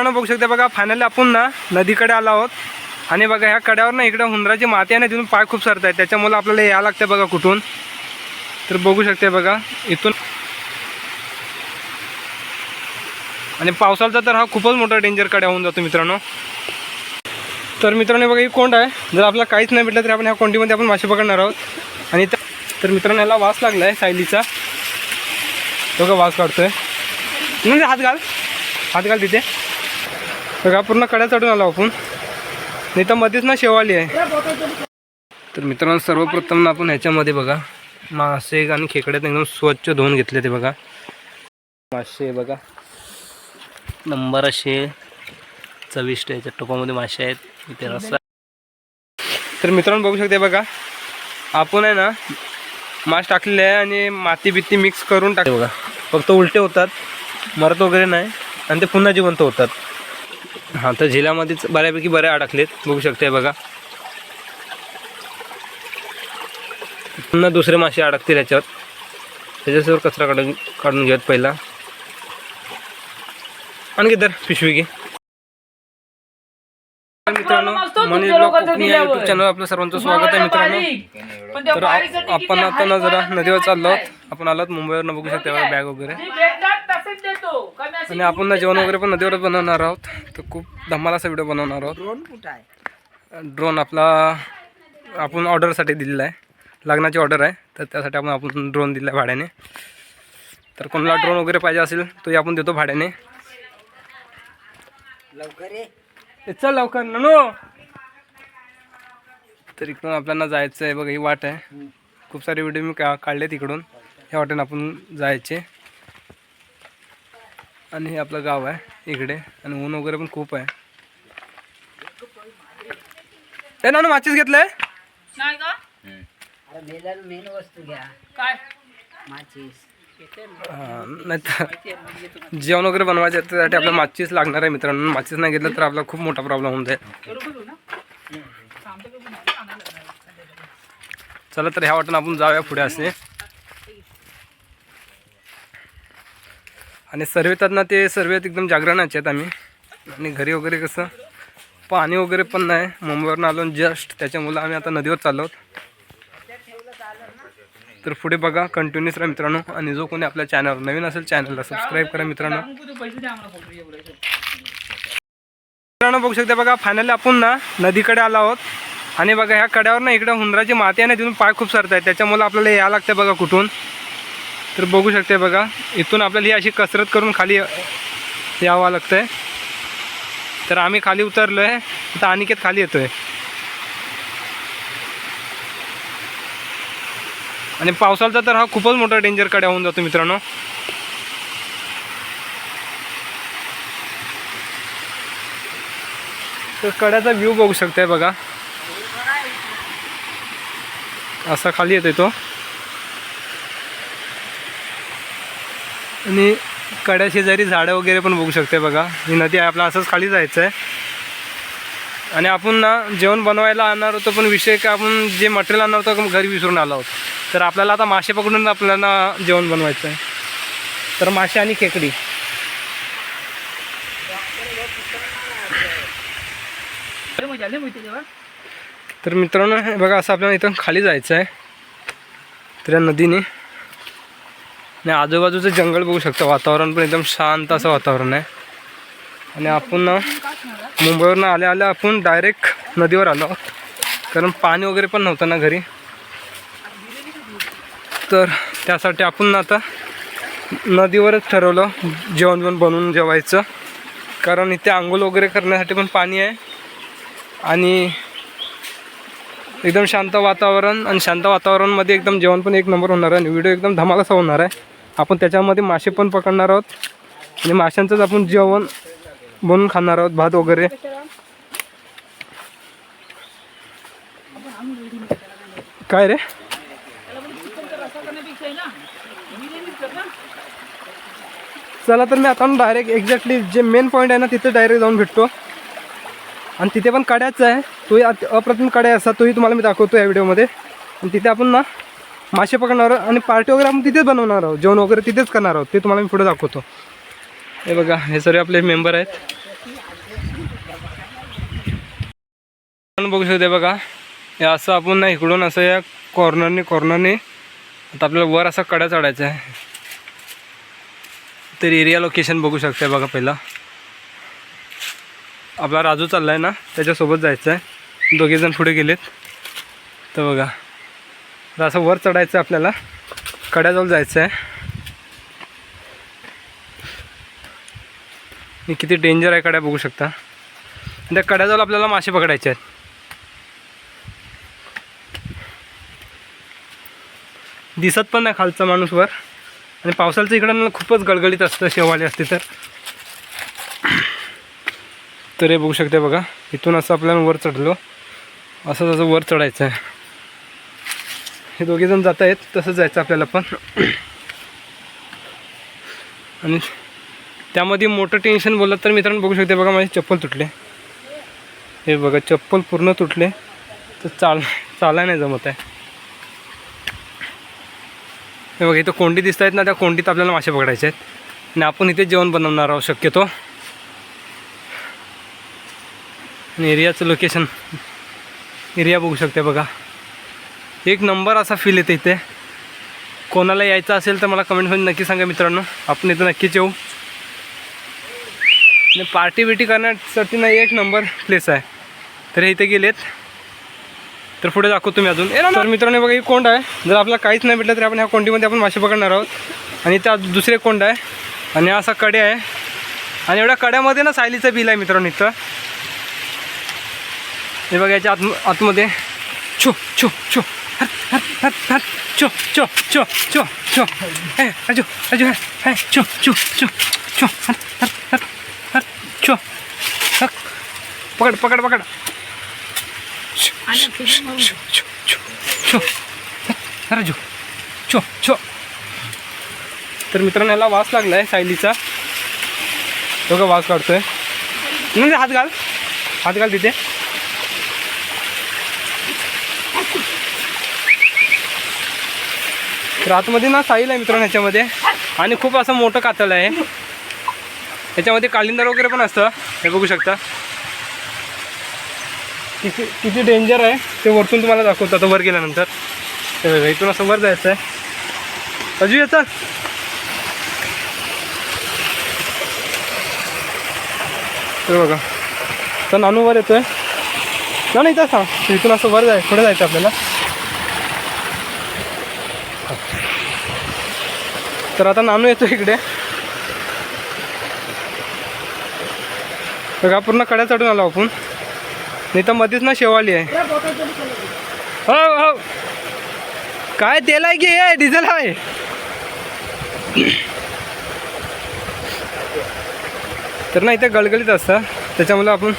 मित्रांनो बघू शकता बघा फायनली आपण ना नदीकडे आलो आहोत. आणि बघा ह्या कड्यावर ना इकडं हुंदराची माती आहे ना तिथून पाय खूप सरत आहेत त्याच्यामुळे आपल्याला यावं लागतं बघा कुठून. तर बघू शकते बघा इथून. आणि पावसाचा तर हा खूपच मोठा डेंजर कड्या होऊन जातो मित्रांनो. तर मित्रांनो बघा ही कोंड आहे. जर आपल्याला काहीच नाही भेटलं तर आपण ह्या कोंडीमध्ये आपण मासे पकडणार आहोत. आणि तर मित्रांनो याला वास लागला आहे सायलीचा. तो का वास काढतोय. म्हणजे हात घाल. हात घाल तिथे. बघा पूर्ण कड्या चढून आलो आपण. नाही तर मध्येच ना शेवाली आहे. तर मित्रांनो सर्वप्रथम ना आपण ह्याच्यामध्ये बघा मासे आणि खेकड्यात एकदम स्वच्छ धुवून घेतले ते बघा. मासे बघा. नंबर असे चविष्ट याच्या टोपामध्ये मासे आहेत. इथे रस्सा तर मित्रांनो बघू शकते बघा. आपण आहे ना मास टाकलेले आहे आणि माती बित्ती मिक्स करून टाकले. बघा फक्त उलटे होतात मरत वगैरे नाही. आणि ते पुन्हा जिवंत होतात. हां तर झिल्यामध्येच बऱ्यापैकी बऱ्या अडकलेत. बघू शकते बघा. पुन्हा दुसरे मासे अडकतील याच्यावर. त्याच्यासोबत कचरा काढून काढून घेत पहिला. आणखी तर पिशवी घे. मित्रांनो मनीष ब्लॉग कोकणी या युट्यूब चॅनल आपलं सर्वांचं स्वागत आहे मित्रांनो. तर आप- आपण आता ना जरा नदीवर चाललो आपण आलो आहोत मुंबईवरनं बघू शकता बॅग वगैरे. आणि आपण ना जेवण वगैरे पण नदीवर बनवणार आहोत. तर खूप धमाल असा व्हिडिओ बनवणार आहोत. ड्रोन कुठं आहे? ड्रोन आपला आपण ऑर्डरसाठी दिलेला आहे. लग्नाची ऑर्डर आहे. तर त्यासाठी आपण आपण ड्रोन दिला आहे भाड्याने. तर कोणाला ड्रोन वगैरे पाहिजे असेल तोही आपण देतो भाड्याने. लवकर चल लवकर नो तर इकडून आपल्याला जायचं आहे बघा ही वाट आहे. खूप सारे व्हिडिओ मी का काढले तिकडून ह्या वाटेनं आपण जायचे. आणि हे आपलं गाव आहे इकडे. आणि ऊन वगैरे पण खूप आहे. ए ना माचीस घेतलंय? नाही का? अरे मेल्याला मेन वस्तू घ्या. काय? माचीस. हा, नाही तर जेवण वगैरे बनवायचं त्यासाठी आपल्याला माचीस लागणार आहे मित्रांनो. माचीस नाही घेतलं तर आपला खूप मोठा प्रॉब्लेम होऊन जाईल. चला तर ह्या वाटून आपण जाऊया पुढे असे. आणि सर्वेतात ना ते सर्वेत एकदम जागरणाचे आहेत आम्ही. आणि घरी वगैरे कसं पाणी वगैरे पण नाही. मुंबईवरून आलो जस्ट त्याच्यामुळं आम्ही आता नदीवर चाललो तर पुढे बघा कंटिन्यूस राहा मित्रांनो. आणि जो कोणी आपल्या चॅनलवर नवीन असेल चॅनलला सबस्क्राईब करा मित्रांनो. मित्रांनो बघू शकता बघा फायनली आपण ना नदीकडे आलो आहोत. आणि बघा ह्या कड्यावर ना इकडं हुंदराची माती आहे ना तिथून पाय खूप सरत आहेत त्याच्यामुळे आपल्याला यावं लागतं बघा कुठून. तर बघू शकते बघा इथून आपल्याला ही अशी कसरत करून खाली यावं लागतं आहे तर आम्ही खाली उतरलो आहे आता अनिकेत खाली येतो आहे आणि पावसाचा तर हा खूपच मोठा डेंजर कड्या होऊन जातो मित्रांनो. तर कड्याचा व्ह्यू बघू शकताय बघा. असा खाली येतोय तो. आणि कड्या शेजारी झाडं वगैरे पण बघू शकते बघा. ही नदी आहे आपला असंच खाली जायचं आहे आणि आपण ना जेवण बनवायला आणणार होतो पण विषय का आपण जे मटेरियल आणणार होतो घरी विसरून आलो आहोत. तर आपल्याला आता मासे पकडून आपल्याला जेवण बनवायचं आहे तर मासे आणि खेकडी. तर मित्रांनो बघा असं आपल्याला इथं खाली जायचं आहे तर या नदीने. आणि आजूबाजूचं जंगल बघू शकता. वातावरण पण एकदम शांत असं वातावरण आहे. आणि आपण ना मुंबईवरनं आल्या आल्या आपण डायरेक्ट नदीवर आलो आहोत. कारण पाणी वगैरे पण नव्हतं ना घरी. तर त्यासाठी आपण ना आता नदीवरच ठरवलं जेवण जेवण बनवून जेवायचं. कारण इथे आंघोळ वगैरे करण्यासाठी पण पाणी आहे. आणि एकदम शांत वातावरण आणि शांत वातावरणमध्ये एकदम जेवण पण एक नंबर होणार आहे आणि व्हिडिओ एकदम धमाल असा होणार आहे. आपण त्याच्यामध्ये मासे पण पकडणार आहोत आणि माशांचंच आपण जेवण बनवून खाणार आहोत भात वगैरे. काय रे? चला तर मी आता डायरेक्ट एक्झॅक्टली जे मेन पॉईंट आहे ना तिथे डायरेक्ट जाऊन भेटतो. आणि तिथे पण कड्याच आहे. तोही अप्रतिम कड्या असतात तोही तुम्हाला मी दाखवतो या व्हिडिओमध्ये. आणि तिथे आपण ना मासे पकडणार आहोत आणि पार्टी वगैरे आपण तिथेच बनवणार आहोत. जेवण वगैरे तिथेच करणार आहोत. ते तुम्हाला मी पुढे दाखवतो. हे बघा हे सर्व आपले मेंबर आहेत. आपण बघू शकते बघा हे असं आपण ना इकडून असं या कॉर्नरने कॉर्नरने आता आपल्याला वर असा कडा चढायचा आहे. तर एरिया लोकेशन बघू शकते बघा पहिला. आपला राजू चालला आहे ना त्याच्यासोबत जायचं आहे दोघेजण पुढे गेलेत. तर बघा तर असं वर चढायचं आहे आपल्याला. कड्याजवळ जायचं आहे मी किती डेंजर आहे कड्या बघू शकता. आणि त्या कड्याजवळ आपल्याला मासे पकडायचे आहेत. दिसत पण नाही खालचा माणूस वर. आणि पावसाचं इकडं खूपच गळगळीत असतं शेवाळी असते तर. तर हे बघू शकते बघा. इथून असं आपल्याला वर चढलो. असं जसं वर चढायचं आहे. हे दोघे जण जात आहेत तसंच जायचं आपल्याला पण. आणि त्यामध्ये मोठं टेन्शन बोललं तर मित्रांनो बघू शकते बघा माझे चप्पल तुटले. हे बघा चप्पल पूर्ण तुटले. तर चाल चालाय नाही जमत आहे. हे बघा इथं कोंडी दिसत आहेत ना त्या कोंडीत आपल्याला मासे पकडायचे आहेत. आणि आपण इथे जेवण बनवणार आहोत शक्यतो. आणि एरियाचं लोकेशन एरिया बघू शकते बघा. एक नंबर असा फील येते इथे. कोणाला यायचं असेल तर मला कमेंटमध्ये नक्की सांगा मित्रांनो. आपण इथं नक्कीच येऊ. पार्टी बिटी करण्यासाठी नाही एक नंबर प्लेस आहे. तर हे इथे गेलेत. तर पुढे दाखवतो तुम्ही अजून. तर मित्रांनो बघा ही कोंड आहे. जर आपल्याला काहीच नाही भेटलं तरी आपण ह्या कोंडीमध्ये आपण मासे पकडणार आहोत. आणि त्या दुसरे कोंड आहे. आणि असा कडे आहे. आणि एवढ्या कड्यामध्ये ना सायलीचं बिल आहे मित्रांनो इथं. हे बघा याच्या आत आतमध्ये. छो छो छो. हट हट हट हट छो छो छो छो छो. राजू राजू हे छो छो छो छो. हट हट हट हट छो. पकड पकड पकड. राजू. छो छो. तर मित्रांनो याला वास लागला आहे सायलीचा. तो का वास काढतोय. म्हणजे हात घाल. हात घाल तिथे. तर आतमध्ये ना साईल आहे मित्रांनो ह्याच्यामध्ये. आणि खूप असं मोठं कातळ आहे. ह्याच्यामध्ये कालिंदर वगैरे पण असतं. हे बघू शकता. किती किती डेंजर आहे ते वरतून तुम्हाला दाखवतो आता वर गेल्यानंतर. बघा इथून असं वर जायचं आहे. अजू येतात तर बघा. तर नानू वर येतोय. ना नाही इथं सांग इथून असं वर जाय पुढे जायचं आपल्याला. तर आता नानू येतो इकडे. बघा पूर्ण कड्या चढून आलो आपण. नाही तर मध्येच ना शेवाली आहे. हो हो. काय तेल आहे की हे? डिझेल आहे. तर ना इथे गलगलीत असतं. त्याच्यामुळे आपण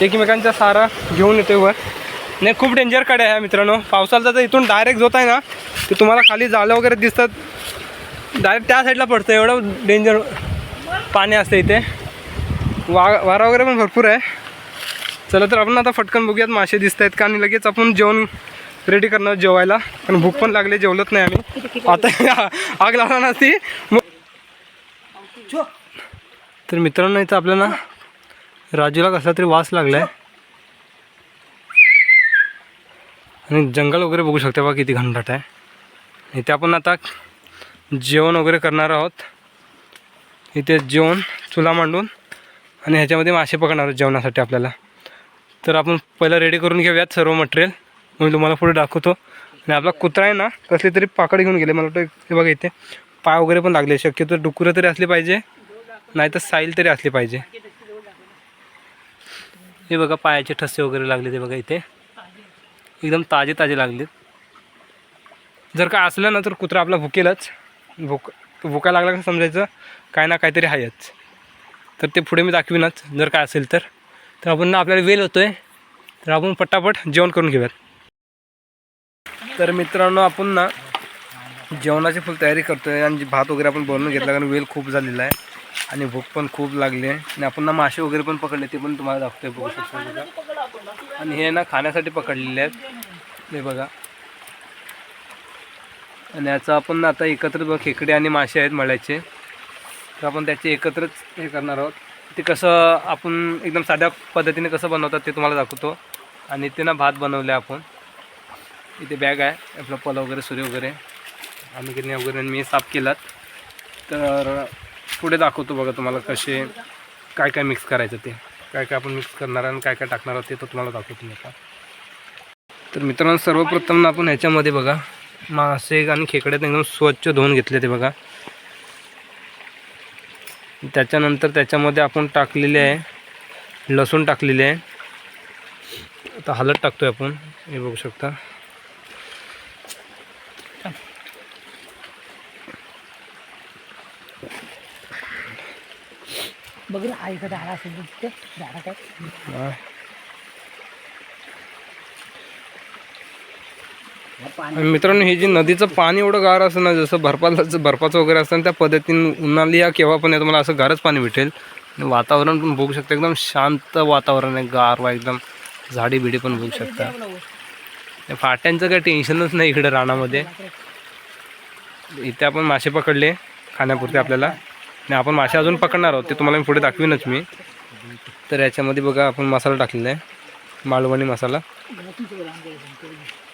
एकमेकांचा सारा घेऊन येतो वर. नाही खूप डेंजरकडे आहे मित्रांनो. पावसाला तर इथून डायरेक्ट जोत आहे ना ते तुम्हाला खाली जाळं वगैरे दिसतात. डायरेक्ट त्या साईडला पडतं एवढं डेंजर पाणी असतं इथे. वा वारा वगैरे पण भरपूर आहे. चला तर आपण आता फटकन बघूयात मासे दिसत आहेत का? आणि लगेच आपण जेवण रेडी करणार जेवायला. कारण भूक पण लागली जेवलत नाही आम्ही. आता आग लावणार नसती मग तर मित्रांनो इथं आपल्याला राजूला कसला तरी वास लागला आहे आणि जंगल वगैरे बघू शकता बा किती घनदाट आहे. इथे आपण आता जेवण वगैरे करणार आहोत. इथे जेवण चुला मांडून आणि ह्याच्यामध्ये मासे पकडणार आहोत जेवणासाठी आपल्याला. तर आपण पहिलं रेडी करून घेऊयात सर्व मटेरियल मी तुम्हाला पुढे दाखवतो. आणि आपला कुत्रा आहे ना कसली तरी पाकड घेऊन गेले. मला वाटतं हे बघा इथे पाय वगैरे पण लागले. शक्यतो डुकुरं तरी असली पाहिजे नाही तर साईल तरी असली पाहिजे. हे बघा पायाचे ठसे वगैरे लागले ते बघा इथे. एकदम ताजे ताजे लागले जर का असलं ना तर कुत्रा आपला भुकेलच. भुक भुका लागला का समजायचं? काय ना काहीतरी आहेच तर ते पुढे मी दाखवीनच. जर काय असेल तर. तर आपण ना आपल्याला वेल होतो आहे तर आपण पटापट जेवण करून घेऊयात. तर मित्रांनो आपण ना जेवणाची फुल तयारी करतो आहे आणि भात वगैरे आपण बनवून घेतला कारण वेल खूप झालेला आहे. आणि भूक पण खूप लागली आहे. आणि आपण ना मासे वगैरे पण पकडले ते पण तुम्हाला दाखवतो बघू आणि हे ना खाण्यासाठी पकडलेले आहेत. हे बघा. आणि याचं आपण आता एकत्र बघ खेकडे आणि मासे आहेत मळ्याचे. तर आपण त्याचे एकत्रच हे करणार आहोत. ते कसं आपण एकदम साध्या पद्धतीने कसं बनवतात ते तुम्हाला दाखवतो. आणि ते ना भात बनवले आपण. इथे बॅग आहे. आपलं पल वगैरे सूर्य वगैरे आम्ही गिरणी वगैरे मी साफ केलात. तर पुढे दाखवतो बघा तुम्हाला कसे काय काय मिक्स करायचं ते. काय काय आपण मिक्स करणार आणि काय काय टाकणार आहोत ते तर तुम्हाला दाखवतो मी आता. तर मित्रांनो सर्वप्रथम आपण ह्याच्यामध्ये बघा. मासे आणि खेकड्यात एकदम स्वच्छ धुवून घेतले ते बघा. त्याच्यानंतर त्याच्यामध्ये आपण टाकलेले आहे लसूण टाकलेले आहे. आता हलत टाकतोय आपण हे बघू शकता. बघ ना आई का झाडा असेल काय हा. पाणी आणि मित्रांनो हे जे नदीचं पाणी एवढं गार असतं ना जसं भरपाचं बर्फाचं वगैरे असतं ना, त्या पद्धतीने उन्हाळी या केव्हा पण तुम्हाला असं गारच पाणी भेटेल. वातावरण पण बघू शकता एकदम शांत वातावरण आहे गारवा एकदम. झाडी बिडी पण बघू शकता. फाट्यांचं काही टेन्शनच नाही इकडे रानामध्ये. इथे आपण मासे पकडले खाण्यापुरते आपल्याला. आणि आपण मासे अजून पकडणार आहोत ते तुम्हाला मी पुढे दाखवीनच मी. तर याच्यामध्ये बघा आपण मसाला टाकलेला आहे मालवणी मसाला.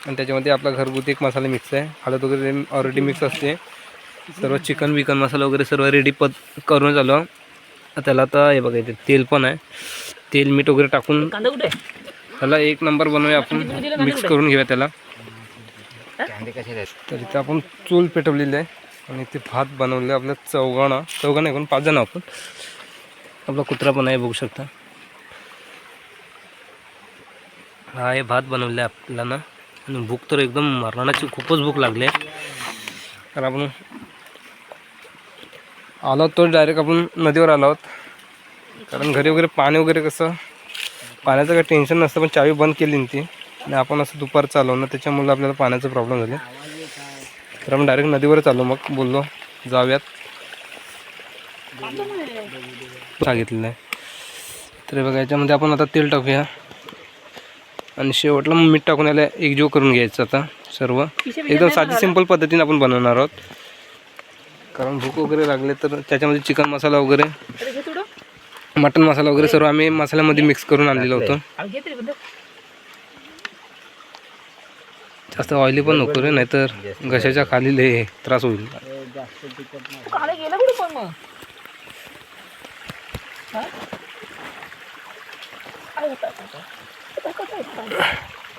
आणि त्याच्यामध्ये आपला घरगुती एक मसाला मिक्स आहे. हळद वगैरे ऑलरेडी मिक्स असते. सर्व चिकन विकन मसाला वगैरे सर्व रेडी पद करून झालं. त्याला आता हे बघा इथे तेल पण आहे. तेल मीठ वगैरे टाकून त्याला एक नंबर बनवूया आपण. मिक्स करून घेऊया त्याला. तर इथे आपण चूल पेटवलेली आहे. आणि ते भात बनवले आपल्या चौघाणं चौघाणं आहे पण पाच जण आपण. आपला कुत्रा पण आहे बघू शकता. हा हे भात बनवले आपल्याला. ना भूक तर एकदम मरणाची खूपच भूक लागली आहे. तर आपण आलो तो डायरेक्ट आपण नदीवर आलो आहोत. कारण घरी वगैरे पाणी वगैरे कसं पाण्याचं काही टेन्शन नसतं पण चावी बंद केली ना ती. आणि आपण असं दुपारचं आलो ना त्याच्यामुळे आपल्याला पाण्याचा प्रॉब्लेम झाले. तर आपण डायरेक्ट नदीवरच आलो मग बोललो जाऊयात. सांगितलेलं आहे. तर बघा याच्यामध्ये आपण आता तेल टाकूया. आणि शेवटला मग मीठ टाकून याला एकजीव करून घ्यायचं आता सर्व. एकदम साधी सिंपल पद्धतीने आपण बनवणार आहोत. कारण भूक वगैरे लागले तर त्याच्यामध्ये चिकन मसाला वगैरे मटन मसाला वगैरे सर्व आम्ही मसाल्यामध्ये मिक्स करून आणलेलं होतं. जास्त ऑइली पण नको रे नाहीतर घशाच्या खाली लय त्रास होईल.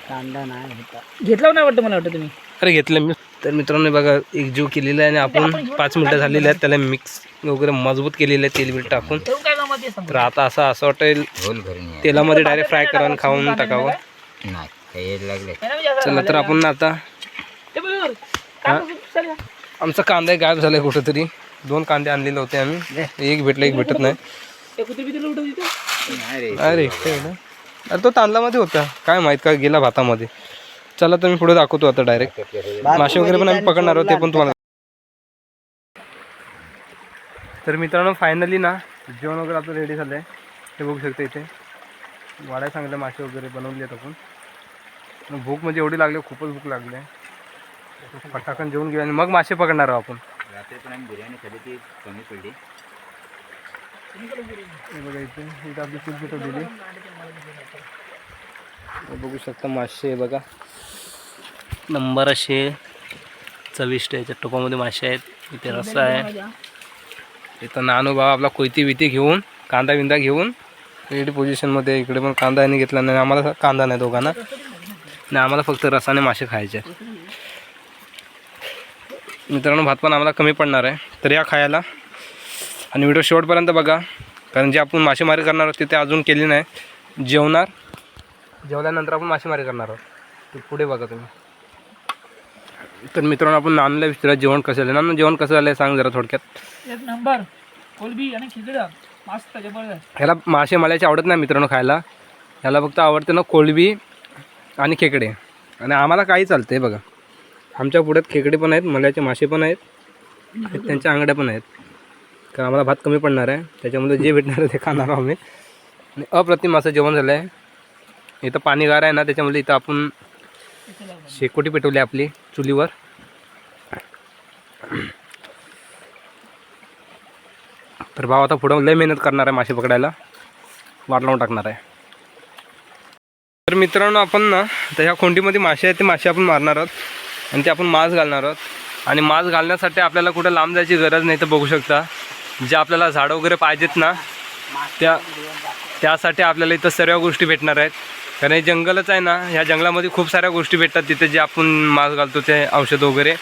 कांदा हा? नाही होता. घेतला नाही वाटतं मला वाटतं तुम्ही? अरे घेतलं मी. तर मित्रांनो बघा एक जीव केलेला आहे आणि आपण पाच मिनटं झालेली आहेत. त्याला मिक्स वगैरे मजबूत केलेलं आहे तेल बिल टाकून. तर आता असं असं वाटेल. तेलामध्ये डायरेक्ट फ्राय करा आणि खाऊन टाकावं. चला तर आपण ना आता. आमचा कांदा गायब झाला आहे कुठंतरी. दोन कांदे आणलेले होते आम्ही. एक भेटला एक भेटत नाही. अरे? अरे तो तांदळामध्ये होता. काय माहीत का गेला भातामध्ये. चला तर मी पुढे दाखवतो आता डायरेक्ट मासे वगैरे पण आम्ही पकडणार आहोत ते पण तुम्हाला तर मित्रांनो फायनली ना जेवण वगैरे आपलं रेडी झालं आहे हे बघू शकता इथे. वाड्या चांगल्या मासे वगैरे बनवले आहेत आपण भूक म्हणजे एवढी लागली खूपच भूक लागली. आहे पटाकन जेवून घेऊ आणि मग मासे पकडणार आहोत आपण. रात्री पण आम्ही बिर्याणी खाली ती कमी पडली. हे बघा इथे आपली चूल पेटवलेली बघू शकता मासे आहे बघा. नंबर असे चविष्ट आहे टोपामध्ये मासे आहेत. इथे रस्सा आहे. इथं नानू बाबा आपला कोयती बिती घेऊन कांदा बिंदा घेऊन रेडी पोझिशनमध्ये इकडे पण कांदा यांनी घेतला नाही आम्हाला कांदा नाही दोघांना. नाही आम्हाला फक्त रसाने मासे खायचे आहेत. मित्रांनो भात पण आम्हाला कमी पडणार आहे. तर या खायला आणि व्हिडिओ शेवटपर्यंत बघा. कारण जे आपण मासेमारी करणार आहोत ते अजून केली नाही. जेवणार? जेवल्यानंतर आपण मासेमारी करणार आहोत. ते पुढे बघा तुम्ही. तर मित्रांनो आपण नानूला विचारा जेवण कसं झालं? नानू जेवण कसं झालं आहे सांग जरा थोडक्यात. एक नंबर. कोलबी आणि खिचडा. मस्त जबरदस्त. ह्याला मासे मलायची आवडत नाही मित्रांनो खायला. ह्याला फक्त आवडते ना कोळंबी आणि खेकडे. आणि आम्हाला काही चालतं आहे बघा. आमच्या पुढ्यात खेकडे पण आहेत मल्याचे मासे पण आहेत आणि त्यांच्या आंगड्या पण आहेत. कारण आम्हाला भात कमी पडणार आहे. त्याच्यामध्ये जे भेटणार आहे ते खाणार आहोत आम्ही. आणि अप्रतिम असं जेवण झालं आहे इथं पाणी गार आहे ना त्याच्यामध्ये इथं आपण शेकोटी पेटवली आपली चुलीवर. तर भाव आता पुढं लय मेहनत करणार आहे मासे पकडायला. वाट लावून टाकणार आहे. तर मित्रांनो आपण ना तर ह्या खोंडीमध्ये मासे आहेत ते मासे आपण मारणार आहोत. आणि ते आपण मास घालणार आहोत. आणि मास घालण्यासाठी आपल्याला कुठं लांब जायची गरज नाही तर बघू शकता. जे आपल्याला झाडं वगैरे पाहिजेत ना त्या त्यासाठी आपल्याला इथं सर्व गोष्टी भेटणार आहेत. कारण हे जंगलच आहे ना ह्या जंगलामध्ये खूप साऱ्या गोष्टी भेटतात. तिथे जे आपण मास घालतो ते औषध वगैरे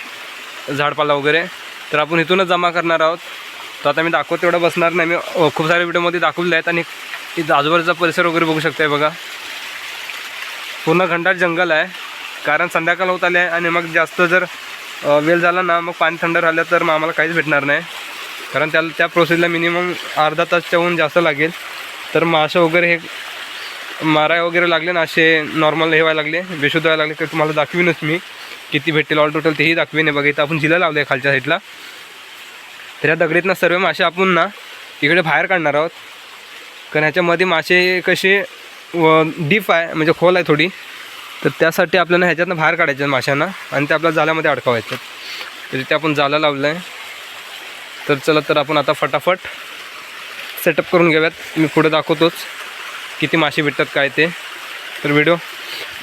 झाडपाला वगैरे तर आपण इथूनच जमा करणार आहोत. तर आता मी दाखवत तेवढं बसणार नाही. मी खूप साऱ्या व्हिडिओमध्ये दाखवले आहेत आणि आजूबाजूचा परिसर वगैरे बघू शकताय बघा. पूर्ण घंटाट जंगल आहे. कारण संध्याकाळ होत आले आहे आणि मग जास्त जर वेळ झाला ना मग पाणी थंड राहिलं तर मग आम्हाला काहीच भेटणार नाही. कारण त्याला त्या प्रोसेसला मिनिमम अर्धा तासच्याहून जास्त लागेल. तर मासे वगैरे हे माराय वगैरे लागले ना असे नॉर्मल हे व्हायला लागले बेशुद्ध व्हायला लागले. तर तुम्हाला दाखवीनच मी. किती भेटेल ऑल टोटल तेही दाखवीन. आहे बघा इथं आपण जिला लावलं आहे खालच्या साईडला तर या दगडीतनं सर्व मासे आपण ना तिकडे बाहेर काढणार आहोत. कारण ह्याच्यामध्ये मासे कसे डीप आहे म्हणजे खोल आहे थोडी. तर त्यासाठी आपल्याला ह्याच्यातनं बाहेर काढायचे माशांना. आणि ते आपल्या जाल्यामध्ये अडकवायचे तर तिथे आपण जाला लावलं आहे तर चला तर आपण आता फटाफट सेटअप करून घेऊयात. मी पुढे दाखवतोच किती मासे भेटतात काय ते. तर व्हिडिओ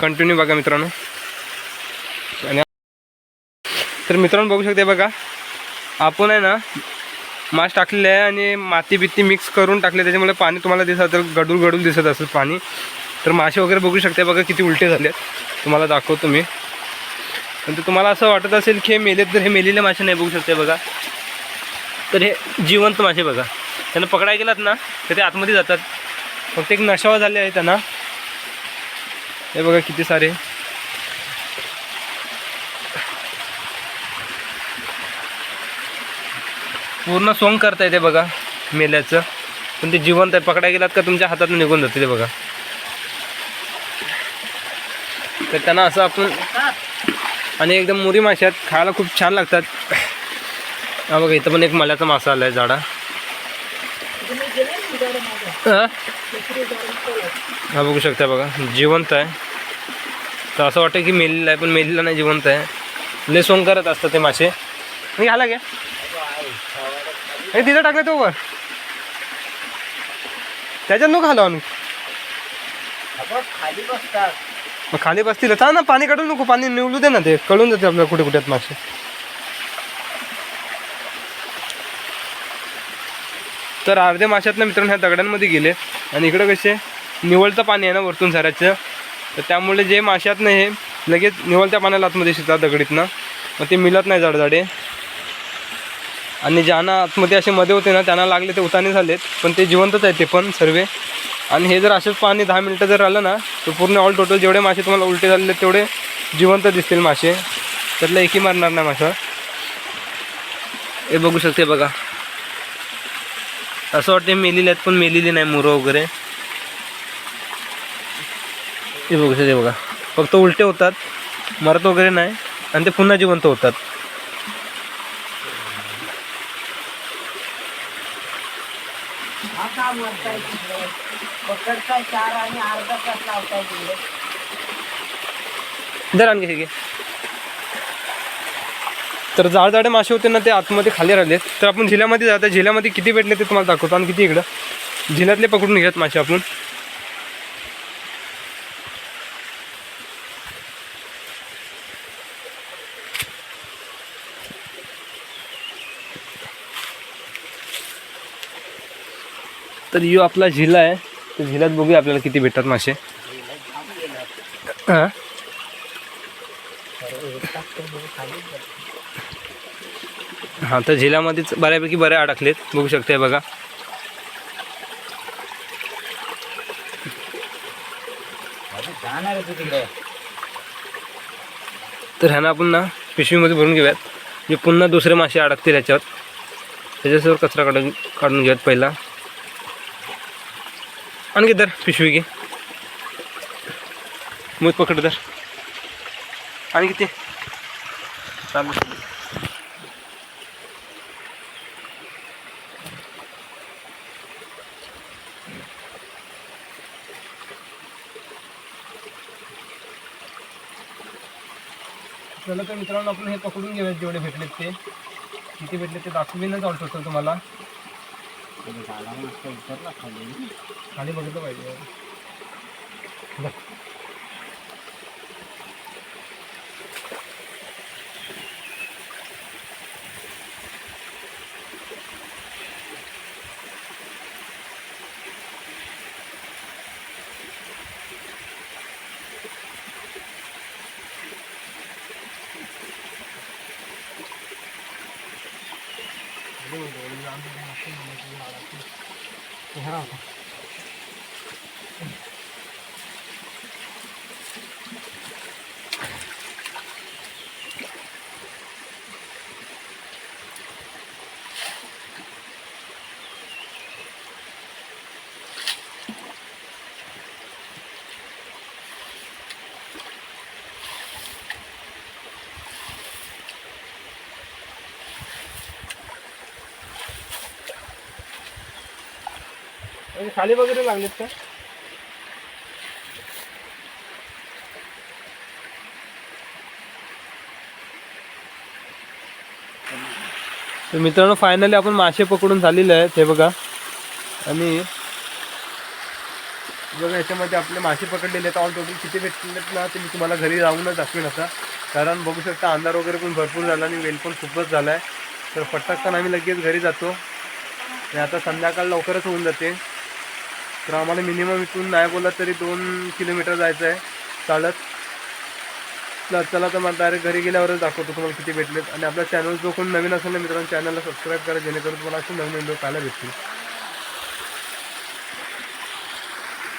कंटिन्यू बघा मित्रांनो. आणि तर मित्रांनो बघू शकते बघा आपण आहे ना मास टाकलेले आहे आणि माती बित्ती मिक्स करून टाकले त्याच्यामुळे पाणी तुम्हाला दिसत तर गडूल गडूल दिसत असेल पाणी. तर मासे वगैरे बघू शकते बघा किती उलटे झाले तुम्हाला दाखवतो मी. पण तुम्हाला असं वाटत असेल की हे मेलेत तर हे मेलेले मासे नाही बघू शकते बघा. तर हे जिवंत मासे बघा. त्यांना पकडायला गेलात ना तर ते आतमध्ये जातात. फक्त एक नशावा झाले आहे त्यांना. हे बघा किती सारे. पूर्ण सोंग करता येते बघा मेल्याचं. पण ते जिवंत आहे. पकडायला गेलात का तुमच्या हातातून निघून जाते ते बघा. तर त्यांना असं आपण आणि एकदम मुरी माश्यात खायला खूप छान लागतात. हा बघा इथं पण एक मल्याचा मासा आला आहे झाडा. हा? बघू शकता बघा जिवंत आहे. तर असं वाटतं की मेलेलं आहे पण मेलेला नाही जिवंत आहे. लय सोंग करत असतात ते मासे. मी आला घ्या. हे तिथं टाकलं तो वर त्याच्यात नको खालो आम्ही खाली बसतात मग खाली बसतील. चाल ना पाणी काढू नको पाणी निवडू दे ना ते. कळून जाते आपल्याला कुठे कुठे मासे. तर अर्धे माशात ना मित्रांनो ह्या दगडांमध्ये गेले. आणि इकडं कसे निवळतं पाणी आहे ना वरतून झऱ्याचं तर त्यामुळे जे माशात ना हे लगेच निवळत्या पाण्याला आतमध्ये शिरतात दगडीतनं. मग ते मिळत नाही जाडजाडे आणि ज्यांना आतमध्ये असे मध्ये होते ना त्यांना लागले ते उताने झालेत. पण ते जिवंतच आहे ते पण सर्वे. आणि हे जर असेच पाणी दहा मिनटं जर आलं ना तर पूर्ण ऑल टोटल जेवढे मासे तुम्हाला उलटे झालेले तेवढे जिवंत दिसतील मासे. त्यातलं एकही मारणार नाही मासा. हे बघू शकते बघा. असं वाटते मेलेले आहेत पण मेलेली नाही मुरं वगैरे. हे बघू शकते बघा. फक्त उलटे होतात मरत वगैरे नाही आणि ते पुन्हा जिवंत होतात. दर आणखी घे. तर जाडजाडे मासे होते ना ते आतमध्ये खाली राहिले तर आपण झिल्यामध्ये जातो झिल्यामध्ये किती भेटले ते तुम्हाला दाखवतो. आणि किती इकडं? झिल्यातले पकडून घेत मासे आपण. तर यो आपला झिला आहे. तर झिल्यात बघूया आपल्याला किती भेटतात मासे. हां? हां तर झिलामध्येच बऱ्यापैकी बऱ्या अडकलेत. बघू शकते बघा. तर ह्यानं आपण ना पिशवीमध्ये भरून घेऊयात. जे पुन्हा दुसरे मासे अडकतील याच्यावर त्याच्यासोबत कचरा काढून काढून घेऊयात पहिला. आणखी दर पिशवी घे. मूत पकड दर आणि किती? चालेल चला तर मित्रांनो आपण हे पकडून घेऊयात जेवढे भेटलेत ते. किती भेटले ते दाखवीनच आवडत होतं तुम्हाला. खाली. बघितलं पाहिजे. A lo mejor yo lo ando. म्हणजे वगैरे लागलेत का? तर मित्रांनो फायनली आपण मासे पकडून झालेले आहेत हे बघा. आणि बघा याच्यामध्ये आपले मासे पकडलेले आहेत. ऑल टोटल किती भेटलेत ना ते मी तुम्हाला घरी जाऊनच दाखवेन आता. कारण बघू शकता अंधार वगैरे पण भरपूर झाला आणि वेल पण खूपच झाला आहे तर पटकन आम्ही लगेच घरी जातो. आणि आता संध्याकाळ लवकरच होऊन जाते. तर आम्हाला मिनिमम इथून नाही बोलला तरी दोन किलोमीटर जायचं आहे चालत. तर चला तर मला डायरेक्ट घरी गेल्यावरच दाखवतो तुम्हाला किती भेटलेत. आणि आपला चॅनल जो कोण नवीन असेल ना मित्रांनो चॅनलला सबस्क्राईब करा जेणेकरून तुम्हाला असे नवीन व्हिडिओ पाहायला भेटतील.